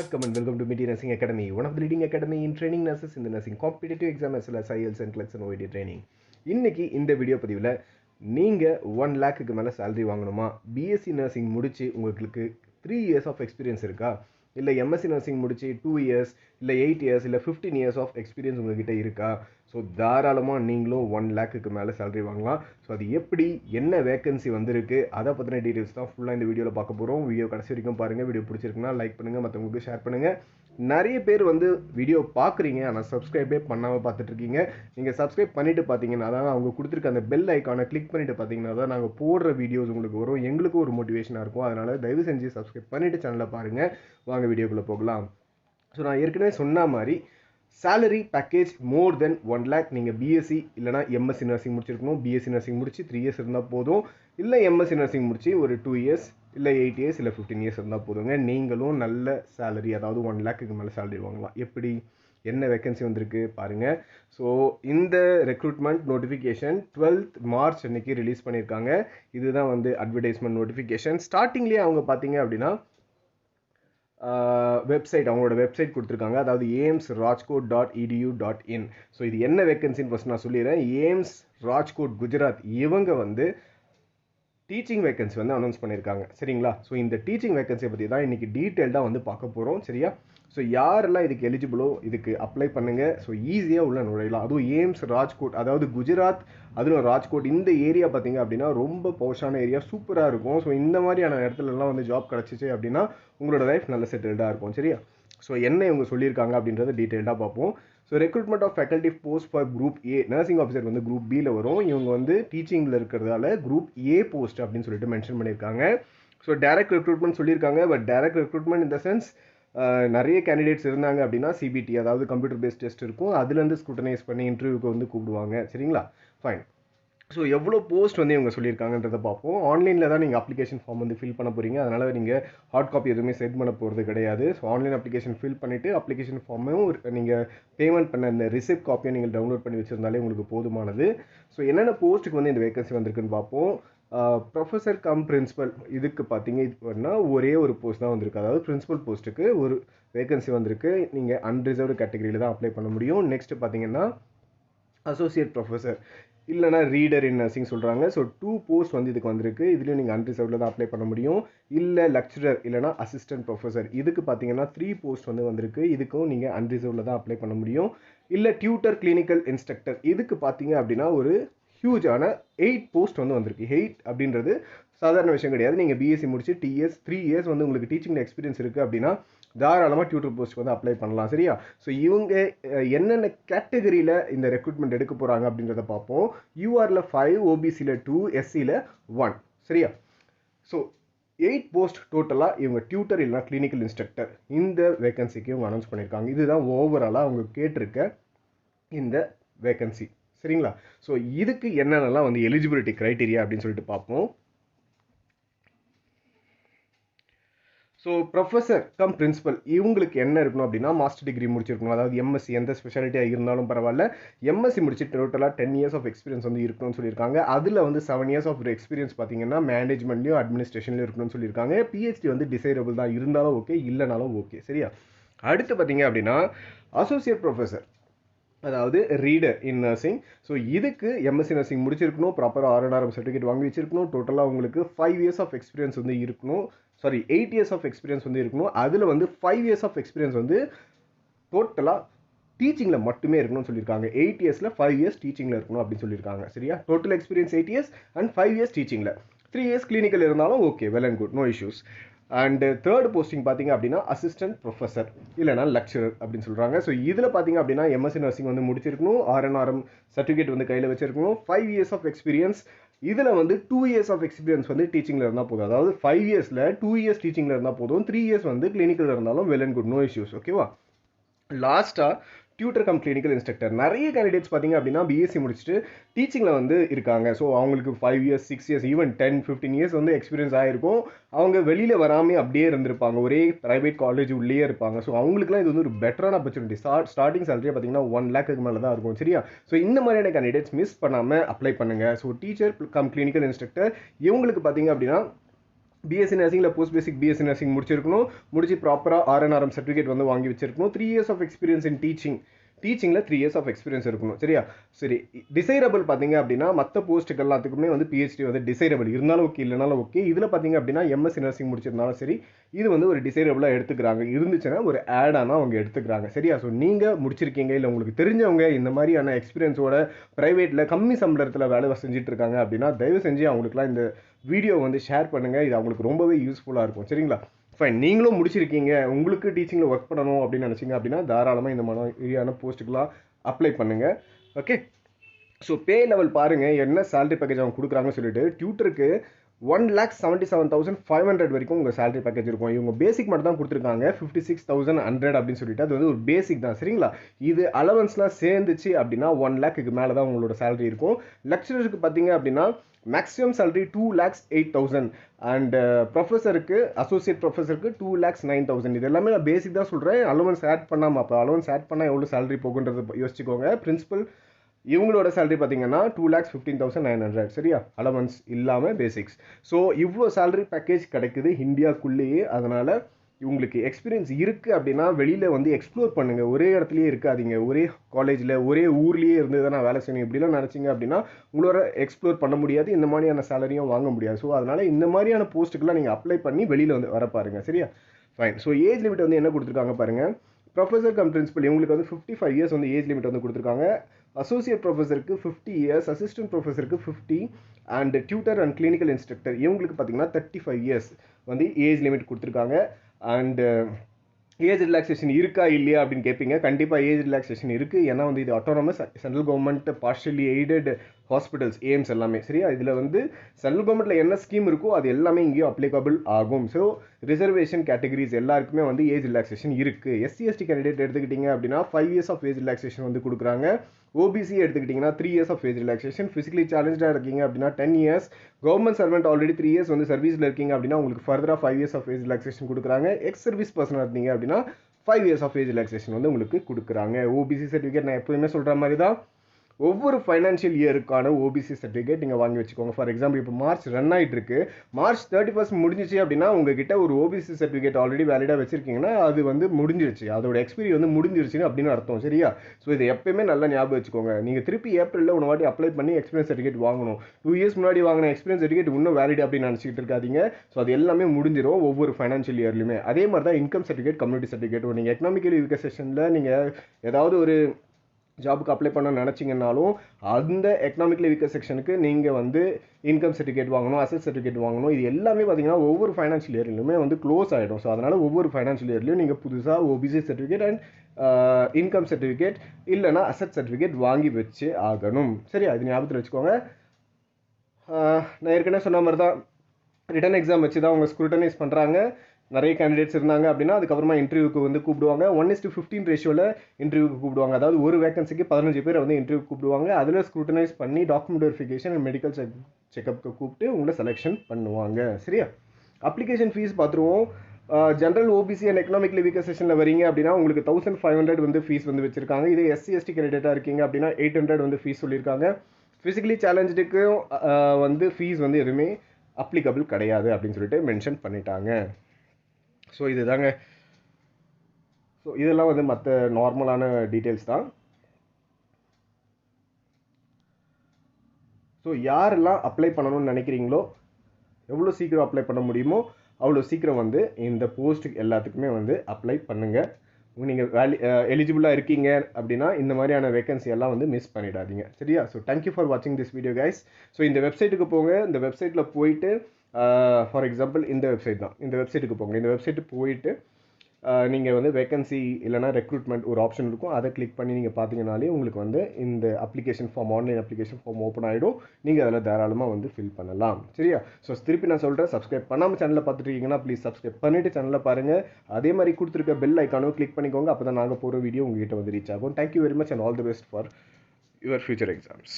வணக்கம் and welcome to Midi nursing academy one of the leading academy in training nurses in the nursing. Competitive exam as well as IELTS and இன்னைக்கு இந்த video பதிவில் நீங்கள் one லேக்குக்கு மேலே salary வாங்கணுமா? BSc nursing முடித்து உங்களுக்கு த்ரீ இயர்ஸ் ஆஃப் எக்ஸ்பீரியன்ஸ் இருக்கா? இல்லை எம்எஸ்சி நர்சிங் முடிச்சு டூ இயர்ஸ் இல்லை எயிட் இயர்ஸ் இல்லை ஃபிஃப்டீன் இயர்ஸ் ஆஃப் எக்ஸ்பீரியன்ஸ் உங்ககிட்ட இருக்கா? ஸோ தாராளமாக நீங்களும் ஒன் லேக்குக்கு மேலே சேலரி வாங்கலாம். ஸோ அது எப்படி என்ன வேகன்சி வந்திருக்கு அதை பற்றின டீட்டெயில்ஸ் தான் ஃபுல்லாக இந்த வீடியோவில் பார்க்க போகிறோம் வீடியோ கடைசி வரைக்கும் பாருங்கள் வீடியோ பிடிச்சிருக்குன்னா லைக் பண்ணுங்கள் மற்றவங்களுக்கு ஷேர் பண்ணுங்கள் நிறைய பேர் வந்து வீடியோ பார்க்குறீங்க ஆனால் சப்ஸ்கிரைபே பண்ணாமல் பார்த்துட்ருக்கீங்க. நீங்கள் சப்ஸ்கிரைப் பண்ணிவிட்டு பார்த்தீங்கன்னா தான் அவங்க கொடுத்துருக்க அந்த பெல் ஐக்கானை கிளிக் பண்ணிவிட்டு பார்த்தீங்கன்னா தான் நாங்கள் போடுற வீடியோஸ் உங்களுக்கு வரும். எங்களுக்கும் ஒரு மோட்டிவேஷனாக இருக்கும். அதனால் தயவு செஞ்சு சப்ஸ்கிரைப் பண்ணிவிட்டு சேனலை பாருங்கள் வாங்க வீடியோக்குள்ளே போகலாம். ஸோ நான் ஏற்கனவே சொன்ன மாதிரி salary package more then one lakh நீங்கள் பிஎஸ்சி இல்லைனா எம்எஸ்சி நர்சிங் முடிச்சிருக்கணும். பிஎஸ்சி நர்சிங் முடிச்சு த்ரீ இயர்ஸ் இருந்தால் போதும். இல்லை எம்எஸ்சி நர்சிங் முடிச்சு ஒரு டூ இயர்ஸ் இல்லை எயிட் இயர்ஸ் இல்லை ஃபிஃப்டீன் இயர்ஸ் இருந்தால் போதுங்க. நீங்களும் நல்ல சேலரி அதாவது ஒன் லேக்குக்கு மேலே சேலரி வாங்கலாம். எப்படி? என்ன வேகன்சி வந்திருக்கு? பாருங்கள் ஸோ இந்த ரெக்ரூட்மெண்ட் நோட்டிஃபிகேஷன் டுவெல்த் மார்ச் அன்னைக்கு ரிலீஸ் பண்ணியிருக்காங்க. இதுதான் வந்து அட்வர்டைஸ்மெண்ட் நோட்டிஃபிகேஷன் ஸ்டார்டிங்லேயே அவங்க பார்த்தீங்க அப்படின்னா வெப்சைட் அவங்களோட வெப்சைட் கொடுத்துருக்காங்க. அதாவது AIIMS Rajkot dot edu dot in so இது என்ன வேக்கன்சின்னு ஃபஸ்ட் நான் சொல்லிடுறேன். ஏம்ஸ் ராஜ்கோட் குஜராத் இவங்க வந்து டீச்சிங் வேக்கன்சி வந்து அனௌன்ஸ் பண்ணியிருக்காங்க. சரிங்களா? ஸோ இந்த டீச்சிங் வேக்கன்சியை பற்றி தான் இன்றைக்கி டீட்டெயில்டாக வந்து பார்க்க போகிறோம் சரியா? ஸோ யாரெல்லாம் இதுக்கு எலிஜிபிளோ இதுக்கு அப்ளை பண்ணுங்கள் ஸோ ஈஸியாக உள்ள நுழையலாம். அதுவும் ஏம்ஸ் ராஜ்கோட் அதாவது குஜராத் அதுவும் ராஜ்கோட் இந்த ஏரியா பார்த்தீங்க அப்படின்னா ரொம்ப பவுஷான ஏரியா சூப்பராக இருக்கும். ஸோ இந்த மாதிரியான இடத்துலலாம் வந்து ஜாப் கிடச்சிச்சு அப்படின்னா உங்களோட லைஃப் நல்ல செட்டில்டாக இருக்கும். சரியா? ஸோ என்ன இவங்க சொல்லியிருக்காங்க அப்படின்றத டீட்டெயில்டாக பார்ப்போம். So recruitment of faculty post for group A nursing officer வந்து குரூப் பியில் வரும். இவங்க வந்து டீச்சிங்கில் இருக்கிறதால குரூப் ஏ போஸ்ட் அப்படின்னு சொல்லிட்டு மென்ஷன் பண்ணியிருக்காங்க. ஸோ டேரக்ட் ரெக்ரூட்மெண்ட் சொல்லியிருக்காங்க. பட் டேரக்ட் ரெக்ரூட்மெண்ட் இந்த சென்ஸ் நிறைய கேண்டிடேட்ஸ் இருந்தாங்க அப்படின்னா சிபிடி அதாவது கம்ப்யூட்டர் பேஸ்ட் டெஸ்ட் இருக்கும். அதுலேருந்து ஸ்க்ரூட்டனைஸ் பண்ணி இன்டர்வியூக்கு வந்து கூப்பிடுவாங்க. சரிங்களா? ஃபைன் ஸோ எவ்வளோ போஸ்ட் வந்து இவங்க சொல்லியிருக்காங்கன்றத பார்ப்போம். ஆன்லைனில் தான் நீங்கள் அப்ளிகேஷன் ஃபார்ம் வந்து ஃபில் பண்ண போகிறீங்க அதனால் நீங்கள் ஹார்ட் காப்பி எதுவுமே சென்ட் பண்ண போகிறது கிடையாது. ஸோ ஆன்லைன் அப்ளிகேஷன் ஃபில் பண்ணிவிட்டு அப்ளிகேஷன் ஃபார்மையும் நீங்கள் பேமெண்ட் பண்ண இந்த ரிசிப்ட் காப்பியை நீங்கள் டவுன்லோட் பண்ணி வச்சுருந்தாலே உங்களுக்கு போதுமானது. ஸோ என்னென்ன போஸ்ட்டுக்கு வந்து இந்த வேகன்சி வந்திருக்குன்னு பார்ப்போம். ப்ரொஃபஸர் கம் பிரின்சிபல் இதுக்கு பார்த்தீங்க இதுனா ஒரே ஒரு போஸ்ட் தான் வந்திருக்கு. அதாவது பிரின்ஸிபல் போஸ்ட்டுக்கு ஒரு வேகன்சி வந்திருக்கு. நீங்கள் அன்ரிசர்வ்டு கேட்டகரியில் தான் அப்ளை பண்ண முடியும். நெக்ஸ்ட் பார்த்தீங்கன்னா அசோசியேட் ப்ரொஃபஸர் இல்லைனா ரீடர் இன் நர்சிங் சொல்கிறாங்க ஸோ டூ போஸ்ட் வந்து இதுக்கு வந்திருக்கு. இதுலேயும் நீங்கள் அன்ரிசர்வ்டில் தான் அப்ளை பண்ண முடியும். இல்லை லெக்சரர் இல்லைனா அசிஸ்டன்ட் ப்ரொஃபஸர் இதுக்கு பார்த்தீங்கன்னா த்ரீ போஸ்ட் வந்து வந்திருக்கு. இதுக்கும் நீங்கள் அன்ரிசர்வ்டில் தான் அப்ளை பண்ண முடியும். இல்லை டியூட்டர் கிளினிக்கல் இன்ஸ்ட்ரக்டர் இதுக்கு பார்த்தீங்க அப்படின்னா ஒரு ஹியூஜான எயிட் போஸ்ட் வந்து வந்திருக்கு. எயிட் அப்படின்றது சாதாரண விஷயம் கிடையாது. நீங்கள் பிஎஸ்சி முடிச்சு டிஎஸ் த்ரீ இயர்ஸ் வந்து உங்களுக்கு டீச்சிங் எக்ஸ்பீரியன்ஸ் இருக்குது அப்படின்னா தாராளமாக டியூட்டர் போஸ்ட் வந்து அப்ளை பண்ணலாம். சரியா? ஸோ இவங்க என்னென்ன கேட்டகரியில் இந்த ரெக்ரூட்மெண்ட் எடுக்க போகிறாங்க அப்படின்றத பார்ப்போம். யூஆரில் ஃபைவ் ஓபிசியில் டூ எஸ்சியில் ஒன் சரியா? ஸோ எயிட் போஸ்ட் டோட்டலாக இவங்க டியூட்டர் இல்லைனா கிளினிக்கல் இன்ஸ்ட்ரக்டர் இந்த வேகன்சிக்கு இவங்க அனௌன்ஸ் பண்ணியிருக்காங்க இதுதான் ஓவராலாக அவங்க கேட்டிருக்க இந்த வேகன்சி சரிங்களா? ஸோ இதுக்கு என்னென்னலாம் வந்து எலிஜிபிலிட்டி க்ரைட்டீரியா அப்படின்னு சொல்லிட்டு பார்ப்போம். ஸோ ப்ரொஃபஸர் கம் பிரின்ஸிபல் இவங்களுக்கு என்ன இருக்கணும் அப்படின்னா மாஸ்டர் டிகிரி முடிச்சிருக்கணும். அதாவது எம்எஸ்சி எந்த ஸ்பெஷாலிட்டியாக இருந்தாலும் பரவாயில்ல. எம்எஸ்சி முடிச்சு டோட்டலாக டென் இயர்ஸ் ஆஃப் எக்ஸ்பீரியன்ஸ் வந்து இருக்கணும்னு சொல்லியிருக்காங்க. அதில் வந்து செவன் இயர்ஸ் ஆஃப் எக்ஸ்பீரியன்ஸ் பார்த்தீங்கன்னா மேனேஜ்மெண்ட்லையும் அட்மினிஸ்ட்ரேஷன்லையும் இருக்கணும்னு சொல்லியிருக்காங்க. பிஹெச்டி வந்து டிசைரபிள் தான். இருந்தாலும் ஓகே இல்லைனாலும் ஓகே சரியா? அடுத்து பார்த்தீங்க அப்படின்னா அசோசியேட் ப்ரொஃபஸர் அதாவது ரீடர் இன் நர்சிங் ஸோ இதுக்கு எம்எஸ்சி நர்சிங் முடிச்சிருக்கணும். ப்ராப்பராக ஆர்என்ஆர்எம் சர்டிஃபிகேட் வாங்கி வச்சிருக்கணும். டோட்டலாக உங்களுக்கு ஃபைவ் இயர்ஸ் ஆஃப் எக்ஸ்பீரியன்ஸ் வந்து இருக்கணும். Sorry eight years of experience வந்து இருக்கணும். அதில் வந்து ஃபைவ் இயர்ஸ் ஆஃப் எக்ஸ்பீரியன்ஸ் வந்து டோட்டலாக டீச்சிங்கில் மட்டுமே இருக்கணும்னு சொல்லியிருக்காங்க. எயிட் இயர்ஸில் ஃபைவ் இயர்ஸ் டீச்சிங்கில் இருக்கணும் அப்படின்னு சொல்லியிருக்காங்க. சரியா? Total experience eight years and five years டீச்சிங்கில் three years clinical இருந்தாலும் okay well and good no issues and third posting பார்த்தீங்க அப்படின்னா அசிஸ்டன்ட் ப்ரொஃபஸர் இல்லைனா லெக்சரர் அப்படின்னு சொல்கிறாங்க ஸோ இதில் பார்த்தீங்க அப்படின்னா எம்எஸ்சி நர்சிங் வந்து முடிச்சிருக்கணும். ஆர்என்ஆர்எம் சர்டிஃபிகேட் வந்து கையில் வச்சிருக்கணும். ஃபைவ் இயர்ஸ் ஆஃப் எக்ஸ்பீரியன்ஸ் இதில் வந்து டூ இயர்ஸ் ஆஃப் எக்ஸ்பீரியன்ஸ் வந்து டீச்சிங்கில் இருந்தால் போதும். அதாவது ஃபைவ் இயர்ஸில் டூ இயர்ஸ் டீச்சிங்கில் இருந்தால் போதும். த்ரீ இயர்ஸ் வந்து கிளினிக்கில் இருந்தாலும் well and good no issues ஓகேவா லாஸ்ட்டாக டியூட்டர் கம் கிளினிக்கல் இன்ஸ்ட்ரக்டர் நிறைய கேண்டிடேட்ஸ் பார்த்தீங்க அப்படின்னா பிஎஸ்சி முடிச்சுட்டு டீச்சிங்கில் வந்து இருக்காங்க. ஸோ அவங்களுக்கு five years six years even ten fifteen years வந்து எக்ஸ்பீரியன்ஸ் ஆகிருக்கும் அவங்க வெளியில் வராமல் அப்படியே இருந்திருப்பாங்க. ஒரே ப்ரைவேட் காலேஜ் உள்ளே இருப்பாங்க. ஸோ அவங்களுக்குலாம் இது வந்து ஒரு பெட்டரான ஆப்பர்ச்சுனிட்டி ஸ்டார்ட் ஸ்டார்டிங் சேலரி பார்த்தீங்கன்னா ஒன் லேக்கு மேலே தான் இருக்கும். சரியா? ஸோ இந்த மாதிரியான கேண்டிடேட்ஸ் மிஸ் பண்ணாமல் அப்ளை பண்ணுங்கள் so teacher cum clinical instructor இவங்களுக்கு பார்த்தீங்க அப்படின்னா பிஎஸ்சி நர்சிங்கில் போஸ்ட் பேசிக் பிஎஸ்சி நர்சிங் முடிச்சிருக்கணும். முடிச்சு ப்ராப்பராக ஆர்என்ஆர்எம் சர்டிஃபிகேட் வந்து வாங்கி வச்சிருக்கணும். Three years of experience in teaching டீச்சிங்கில் three years of experience இருக்கணும். சரியா? சரி டிசைரபிள் பார்த்தீங்க அப்படின்னா மற்ற போஸ்ட்டுக்கு எல்லாத்துக்குமே வந்து பிஹெச்டி வந்து டிசைரபிள் இருந்தாலும் ஓகே இல்லைனாலும் ஓகே இதில் பார்த்தீங்க அப்படின்னா எம்எஸ்சி நர்சிங் முடிச்சிருந்தாலும் சரி இது வந்து ஒரு டிசைரபிளாக எடுத்துக்கிறாங்க. இருந்துச்சுன்னா ஒரு ஆடானா அவங்க எடுத்துக்கிறாங்க. சரியா? ஸோ நீங்கள் முடிச்சிருக்கீங்க இல்லை உங்களுக்கு தெரிஞ்சவங்க இந்த மாதிரியான எக்ஸ்பீரியன்ஸோட ப்ரைவேட்டில் கம்மி சம்பளத்தில் வேலை செஞ்சுட்டு இருக்காங்க அப்படின்னா தயவு செஞ்சு அவங்களுக்குலாம் இந்த வீடியோ வந்து ஷேர் பண்ணுங்கள் இது அவங்களுக்கு ரொம்பவே யூஸ்ஃபுல்லாக இருக்கும். சரிங்களா? ஃபைன் நீங்களும் முடிச்சிருக்கீங்க. உங்களுக்கு டீச்சிங்கில் ஒர்க் பண்ணணும் அப்படின்னு நினச்சிங்க அப்படின்னா தாராளமாக இந்த மாதிரியான போஸ்ட்டுக்கெலாம் அப்ளை பண்ணுங்கள் ஓகே ஸோ பே லெவல் பாருங்கள் என்ன சேலரி பேக்கேஜ் அவங்க கொடுக்குறாங்கன்னு சொல்லிட்டு டியூட்டருக்கு one lakh seventy seven thousand five hundred வரைக்கும் உங்கள் சேலரி பேக்கேஜ் இருக்கும். இவங்க பேசிக் மட்டும் தான் கொடுத்துருக்காங்க. ஃபிஃப்டி சிக்ஸ் தௌசண்ட் ஹண்ட்ரட் அப்படின்னு சொல்லிட்டு அது வந்து ஒரு பேசிக் தான். சரிங்களா? இது அலவன்ஸ்லாம் சேர்ந்துச்சு அப்படின்னா ஒன் லேக்குக்கு மேலே தான் உங்களோட சேலரி இருக்கும். லெக்சரருக்கு பார்த்தீங்க அப்படின்னா maximum salary two lakhs eight thousand and ப்ரொஃபஸருக்கு associate ப்ரொஃபஸருக்கு டூ லேக்ஸ் நைன் தௌசண்ட் இது எல்லாமே நான் பேசிக் தான் சொல்கிறேன் அலவன்ஸ் ஆட் பண்ணாமல் அப்போ அலவன்ஸ் ஆட் பண்ணால் எவ்வளோ சேலரி போகுன்றது யோசிச்சுக்கோங்க. பிரின்சிபல் இவங்களோட சேலரி பார்த்தீங்கன்னா two lakhs fifteen thousand nine hundred சரியா? அலவன்ஸ் இல்லாமல் பேசிக்ஸ் ஸோ இவ்வளோ சேலரி பேக்கேஜ் கிடைக்குது இந்தியாக்குள்ளேயே. அதனால் இவங்களுக்கு எக்ஸ்பீரியன்ஸ் இருக்குது அப்படின்னா வெளியில் வந்து எக்ஸ்ப்ளோர் பண்ணுங்கள் ஒரே இடத்துலையே இருக்காதீங்க. ஒரே காலேஜில் ஒரே ஊர்லேயே இருந்து தான் நான் வேலை செய்யணும். இப்படிலாம் நினச்சிங்க அப்படின்னா உங்களோட எக்ஸ்ப்ளோர் பண்ண முடியாது. இந்த மாதிரியான சேலரியும் வாங்க முடியாது. ஸோ அதனால் இந்த மாதிரியான போஸ்ட்டுக்கெல்லாம் நீங்கள் அப்ளை பண்ணி வெளியில் வந்து வர பாருங்கள் சரியா? ஃபைன் ஸோ ஏஜ் லிமிட் வந்து என்ன கொடுத்துருக்காங்க பாருங்கள் ப்ரொஃபஸர் கம் பிரின்சிபல் இவங்களுக்கு வந்து ஃபிஃப்டி ஃபைவ் இயர்ஸ் வந்து ஏஜ் லிமிட் வந்து கொடுத்துருக்காங்க. அசோசியேட் ப்ரொஃபஸருக்கு fifty years assistant ப்ரொஃபஸருக்கு fifty and tutor and clinical instructor இவங்களுக்கு பார்த்தீங்கன்னா தேர்ட்டி ஃபைவ் இயர்ஸ் வந்து ஏஜ் லிமிட் கொடுத்துருக்காங்க. அண்டு ஏஜ் ரிலாக்ஸேஷன் இருக்கா இல்லையா அப்படின்னு கேட்பீங்க கண்டிப்பாக ஏஜ் ரிலாக்ஸேஷன் இருக்குது ஏன்னா வந்து இது autonomous central government partially aided hospitals AIIMS எல்லாமே. சரியா? இதில் வந்து சென்ட்ரல் கவர்மெண்ட்டில் என்ன ஸ்கீம் இருக்கோ அது எல்லாமே இங்கேயும் அப்ளிகபிள் ஆகும். ஸோ ரிசர்வேஷன் கேட்டகரிஸ் எல்லாருக்குமே வந்து ஏஜ் ரிலாக்ஸேஷன் இருக்குது எஸ்சி எஸ்டி கேண்டிடேட் எடுத்துக்கிட்டிங்க அப்படின்னா five years of age relaxation வந்து கொடுக்குறாங்க. ஓபிசி எடுத்துக்கிட்டிங்கன்னா three years of age relaxation physically சேலஞ்சாக இருக்கீங்க அப்படின்னா ten years government servant already three years வந்து சர்வீஸில் இருக்கீங்க அப்படின்னா உங்களுக்கு ஃபர்தராக five years of age relaxation கொடுக்குறாங்க. எக்ஸ் சர்வீஸ் பர்சனாக இருந்தீங்க அப்படின்னா five years of age relaxation வந்து உங்களுக்கு கொடுக்குறாங்க. ஓபிசி சர்டிஃபிகேட் நான் எப்போயுமே சொல்கிற மாதிரி தான் ஒவ்வொரு ஃபைனான்ஷியல் இயருக்கான ஓபிசி சர்டிஃபிகேட் நீங்கள் வாங்கி வச்சுக்கோங்க. ஃபார் எக்ஸாம்பிள் இப்போ மார்ச் ரன் ஆகிட்டு இருக்கு மார்ச் தேர்ட்டி ஃபர்ஸ்ட் முடிஞ்சிச்சு அப்படின்னா உங்ககிட்ட ஒரு ஓபிசி சர்டிஃபிகேட் ஆல்ரெடி வேலிடாக வச்சிருக்கீங்கன்னா அது வந்து முடிஞ்சிருச்சு. அதோட எக்ஸ்பீரி வந்து முடிஞ்சிருச்சுன்னு அப்படின்னு அர்த்தம். சரியா? ஸோ இதை எப்பயுமே நல்லா ஞாபகம் வச்சுக்கோங்க. நீங்கள் திருப்பி ஏப்ரலில் ஒரு வாட்டி அப்ளை பண்ணி எக்ஸ்பீரியன்ஸ் சர்டிஃபிகேட் வாங்கணும். டூ இயர்ஸ் முன்னாடி வாங்கின எக்ஸ்பீரியன்ஸ் சர்டிஃபிகேட் இன்னும் வேலிட் அப்படின்னு நினச்சிக்கிட்டு இருக்காதீங்க. ஸோ அது எல்லாமே முடிஞ்சிடும் ஒவ்வொரு ஃபைனான்ஷியல் இயர்லையுமே அதே மாதிரி தான் இன்கம் சர்டிஃபிகேட் கம்யூனிட்டி சர்டிஃபிகேட் நீங்கள் எக்கனாமிக்கல் வீக்கர் செஷனில் நீங்கள் ஏதாவது ஒரு ஜாபுக்கு அப்ளை பண்ண நினச்சிங்கனாலும் அந்த எக்கனாமிக்கலி வீக்கர் செக்ஷனுக்கு நீங்கள் வந்து இன்கம் சர்டிஃபிகேட் வாங்கணும் அசட் சர்டிஃபிகேட் வாங்கணும் இது எல்லாமே பார்த்தீங்கன்னா ஒவ்வொரு ஃபைனான்ஷியல் இயர்லையுமே வந்து க்ளோஸ் ஆகிடும் ஸோ அதனால் ஒவ்வொரு ஃபைனான்ஷியல் இயர்லையும் நீங்கள் புதுசாக OBC certificate and income certificate இல்லைனா அசட் சர்டிஃபிகேட் வாங்கி வச்சு ஆகணும். சரி அது ஞாபகத்தில் வச்சுக்கோங்க. நான் ஏற்கனவே சொன்ன மாதிரி தான் ரிட்டன் எக்ஸாம் வச்சு தான் அவங்க ஸ்க்ரூட்டனைஸ் பண்ணுறாங்க நிறைய கேண்டிடேட்ஸ் இருந்தாங்க அப்படின்னா அதுக்கப்புறமா இன்டர்வியூக்கு வந்து கூப்பிடுவாங்க. ஒன் இஸ் டு ஃபிஃப்டீன் ரேஷியோவில் இன்டர்வியூக்கு கூப்பிடுவாங்க. அதாவது ஒரு வேகன்சிக்கு பதினஞ்சு பேர் வந்து இன்டர்வியூ கூப்பிடுவாங்க. அதில் ஸ்க்ரூட்டனைஸ் பண்ணி document verification and medical check செக்கப்புக்கு கூப்பிட்டு உங்களை செலெக்ஷன் பண்ணுவாங்க. சரியா? அப்ளிகேஷன் ஃபீஸ் பார்த்துருவோம் general OBC and economically weaker செஷனில் வரீங்க அப்படின்னா உங்களுக்கு தௌசண்ட் ஃபைவ் ஹண்ட்ரட் வந்து ஃபீஸ் வந்து வச்சிருக்காங்க. இதே எஸ்சி எஸ்டி கேண்டிடேட்டாக இருக்கீங்க அப்படின்னா எயிட் ஹண்ட்ரட் வந்து ஃபீஸ் சொல்லியிருக்காங்க. ஃபிசிக்கலி சேலஞ்சுக்கும் வந்து ஃபீஸ் வந்து எதுவுமே அப்ளிகபிள் கிடையாது அப்படின்னு சொல்லிட்டு மென்ஷன் பண்ணிட்டாங்க. ஸோ இது தாங்க ஸோ இதெல்லாம் வந்து மற்ற நார்மலான டீட்டெயில்ஸ் தான். ஸோ யாரெல்லாம் அப்ளை பண்ணணும்னு நினைக்கிறீங்களோ எவ்வளோ சீக்கிரம் அப்ளை பண்ண முடியுமோ அவ்வளோ சீக்கிரம் வந்து இந்த போஸ்ட்டுக்கு எல்லாத்துக்குமே வந்து அப்ளை பண்ணுங்கள் நீங்கள் வேலி எலிஜிபிளாக இருக்கீங்க அப்படின்னா இந்த மாதிரியான வேகன்சி எல்லாம் வந்து மிஸ் பண்ணிடாதீங்க. சரியா? ஸோ தேங்க்யூ ஃபார் வாட்சிங் திஸ் வீடியோ கைஸ் ஸோ இந்த வெப்சைட்டுக்கு போங்க. இந்த வெப்சைட்டில் போயிட்டு ஃபார் எக்ஸாம்பிள் இந்த வெப்சைட் தான். இந்த வெப்சைட்டுக்கு போங்க. இந்த வெப்சைட்டு போயிட்டு நீங்கள் வந்து வேக்கன்சி இல்லைனா ரெக்ரூட்மெண்ட் ஒரு ஆப்ஷன் இருக்கும். அதை கிளிக் பண்ணி நீங்கள் பார்த்தீங்கனாலே உங்களுக்கு வந்து இந்த application form online application form open ஆகிடும் நீங்கள் அதில் தாராளமாக வந்து ஃபில் பண்ணலாம். சரியா? ஸோ திருப்பி நான் சொல்கிறேன் சப்ஸ்கிரைப் பண்ணாமல் சேனலில் பார்த்துட்டு இருக்கீங்கன்னா ப்ளீஸ் சப்ஸ்கிரைப் பண்ணிவிட்டு சேனலில் பாருங்கள் அதே மாதிரி கொடுத்துருக்க பெல் ஐக்கானும் கிளிக் பண்ணிக்கோங்க. அப்போ தான் நாங்கள் போகிற வீடியோ உங்ககிட்ட வந்து ரீச் ஆகும். Thank you very much and all the best for your future exams